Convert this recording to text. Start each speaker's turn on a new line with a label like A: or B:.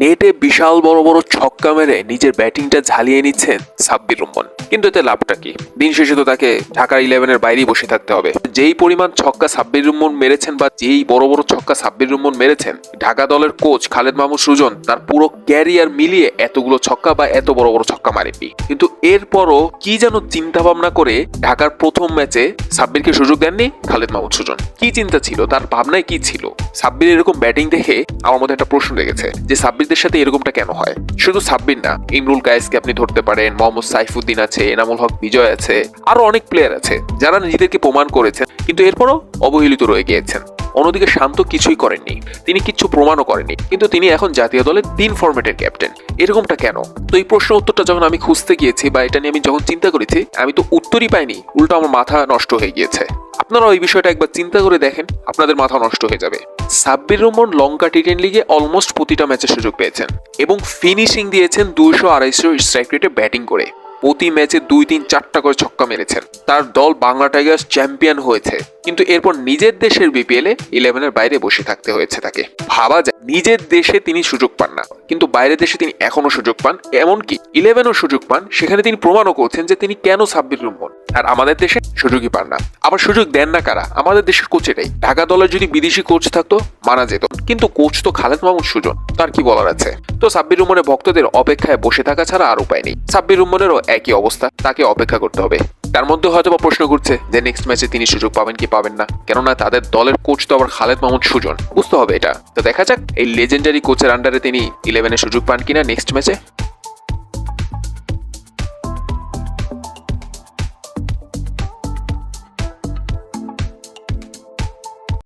A: নেটে বিশাল বড় বড় ছক্কা মেরে নিজের ব্যাটিংটা ঝালিয়ে নিচ্ছেন সাব্বির রহমান। কিন্তু এতে লাভটা কি? দিন শেষে তো তাকে ঢাকা ইলেভেনের বাইরেই বসে থাকতে হবে। যেই পরিমাণ ছক্কা সাব্বির রহমান মেরেছেন বা যেই বড় বড় ছক্কা সাব্বির রহমান মেরেছেন, ঢাকা দলের কোচ খালেদ মাহমুদ সুজন তার পুরো ক্যারিয়ার মিলিয়ে এতগুলো ছক্কা বা এত বড় বড় ছক্কা মারেননি। কিন্তু এরপরও কি যেন চিন্তা ভাবনা করে ঢাকার প্রথম ম্যাচে সাব্বিরকে সুযোগ দেননি খালেদ মাহমুদ সুজন। কি চিন্তা ছিল? তার ভাবনায় কি ছিল? সাব্বির এরকম ব্যাটিং দেখে আমার মধ্যে একটা প্রশ্ন রেখেছে যে সাব্বিরদের সাথে এরকমটা কেন হয়? শুধু সাব্বির না, ইমরুল কায়েসকে আপনি ধরতে পারেন, মোহাম্মদ সাইফুদ্দিন আছে, এনামুল হক বিজয় আছে, আরও অনেক প্লেয়ার আছে, যারা নিজেদেরকে প্রমাণ করেছেন, কিন্তু এরপরও অবহেলিত রয়ে গিয়েছেন। অন্যদিকে শান্ত কিছুই করেননি, তিনি কিচ্ছু প্রমাণও করেননি, কিন্তু তিনি এখন জাতীয় দলের তিন ফরম্যাটের ক্যাপ্টেন এরকমটা কেন? তো এই প্রশ্ন উত্তরটা যখন আমি খুঁজতে গিয়েছি বা এটা নিয়ে আমি যখন চিন্তা করেছি, আমি তো উত্তরই পাইনি, উল্টো আমার মাথা নষ্ট হয়ে গিয়েছে। আপনারা ওই বিষয়টা একবার চিন্তা করে দেখেন, আপনাদের মাথা নষ্ট হয়ে যাবে। সাব্বির রহমান লঙ্কা টি টেন লিগে অলমোস্ট প্রতিটা ম্যাচে সুযোগ পেয়েছেন এবং ফিনিশিং দিয়েছেন দুশো আড়াইশো স্ট্রাইক রেটে ব্যাটিং করে। প্রতি ম্যাচে দুই তিন চারটা করে ছক্কা মেরেছেন। তার দল বাংলা টাইগার্স চ্যাম্পিয়ন হয়েছে। কিন্তু এরপর নিজের দেশের বিপিএল এ ইলেভেনের বাইরে বসে থাকতে হয়েছে তাকে। ভাবা যায়, নিজের দেশে তিনি সুযোগ পান না। কিন্তু বাইরের দেশে তিনি এখনও সুযোগ পান। এমনকি ইলেভেনও সুযোগ পান। সেখানে তিনি প্রমাণও করছেন যে তিনি কেন সাব্বির রহমান আর আমাদের দেশে সুযোগই পান না। আবার সুযোগ দেন না কারা? আমাদের দেশের কোচেরাই ঢাকা দলের যদি বিদেশি কোচ থাকতো, মানা যেত। কিন্তু কোচ তো খালেদ মাহমুদ সুজন। তার কি বলার আছে? তো সাব্বির রহমানের ভক্তদের অপেক্ষায় বসে থাকা ছাড়া আর উপায় নেই। সাব্বির রহমানেরও একই অবস্থা, তাকে অপেক্ষা করতে হবে। তার মধ্যে হয়তো বা প্রশ্ন করছে যে নেক্সট ম্যাচে তিনি সুযোগ পাবেন কি পাবেন না। কেননা তাদের দলের কোচ তো আবার খালেদ মাহমুদ সুজন। বুঝতে হবে এটা। তো দেখা যাক, এই লেজেন্ডারি কোচের আন্ডারে তিনি ইলেভেনে সুযোগ পান কিনা নেক্সট ম্যাচে